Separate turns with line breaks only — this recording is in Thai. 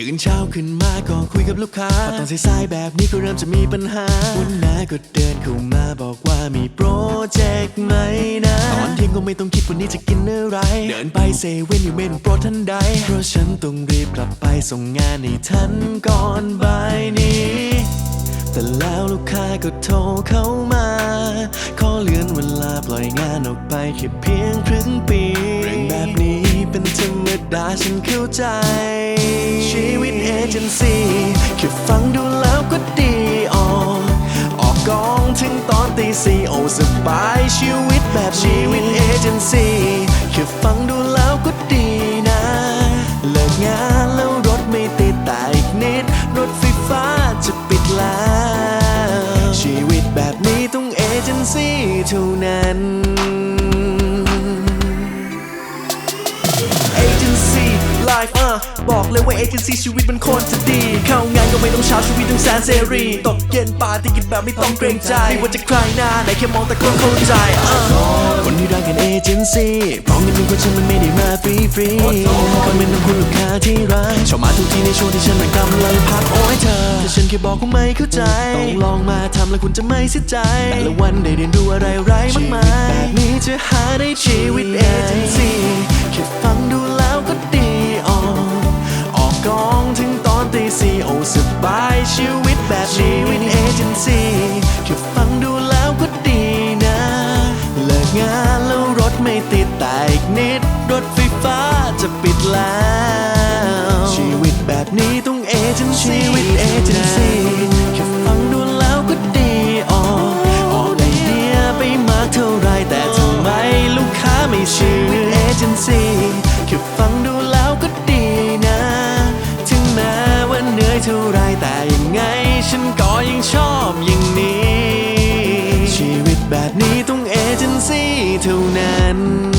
ตื่นเช้าขึ้นมาก็คุยกับลูกค้าพอตอนสายๆแบบนี้ก็เริ่มจะมีปัญหาวันหน้าก็เดินเข้ามาบอกว่ามีโปรเจกต์ไหมนะ ตอนเที่ยงก็ไม่ต้องคิดวันนี้จะกินอะไร เดินไปเซเว่นอยู่ไม่ต้องโปรทันใด เพราะฉันต้องรีบกลับไปส่งงานให้ทันก่อนบ่ายนี้ แต่แล้วลูกค้าก็โทรเข้ามา ขอเลื่อนเวลาปล่อยงานออกไปแค่เพียงครึ่งปี เรื่องแบบนี้เป็นธรรมดาฉันเข้าใจ แค่ฟังดูแล้วก็ดีออกออกกองถึงตอนตีสี่โอสบายชีวิตแบบชีวิตเอเจนซี่แค่ฟังดูแล้วก็ดีนะ เลิกงานแล้วรถไม่ติดแต่อีกนิด รถไฟฟ้าจะปิดแล้ว ชีวิตแบบนี้ต้องเอเจนซี่เท่านั้น บอกเลยว่าเอเจนซี่ชีวิตมันโคตรจะดี เข้างานก็ไม่ต้องเช้าชีวิตต้องแสนเสรีตกเย็นปาร์ตี้กินแบบไม่ต้องเกรงใจ ไม่ว่าจะใครหน้าไหนแค่มองแต่ก็เข้าใจอะคนที่รักกันเอเจนซี่เพราะเงินเป็นคนฉันมันไม่ได้มาฟรีฟรีๆคนเป็นต้องคุณลูกค้าที่รักชอบมาทุกทีในช่วงที่ฉันมันกำลังพักโอ้ยเธอถ้าฉันแค่บอกคุณไม่เข้าใจ ต้องลองมาทำแล้วคุณจะไม่เสียใจแต่ละวันได้เรียนรู้อะไรไรมากมายแบบนี้จะหาได้ชีวิตเอเจนซี่ อีกนิด รถไฟฟ้าจะปิดแล้ว ชีวิตแบบนี้ต้องเอเจนซี่ชีวิตเอเจนซี่แค่ฟังดูแล้วก็ดีออกออกไอเดียไปมากเท่าไรแต่ทำไมลูกค้าไม่ชีวิตเอเจนซี่แค่ฟังดูแล้วก็ดีนะ ถึงแม้ว่าเหนื่อยเท่าไรแต่ยังไง ฉันก็ยังชอบอย่างนี้ ชีวิตแบบนี้ต้องเอเจนซี่เท่านั้น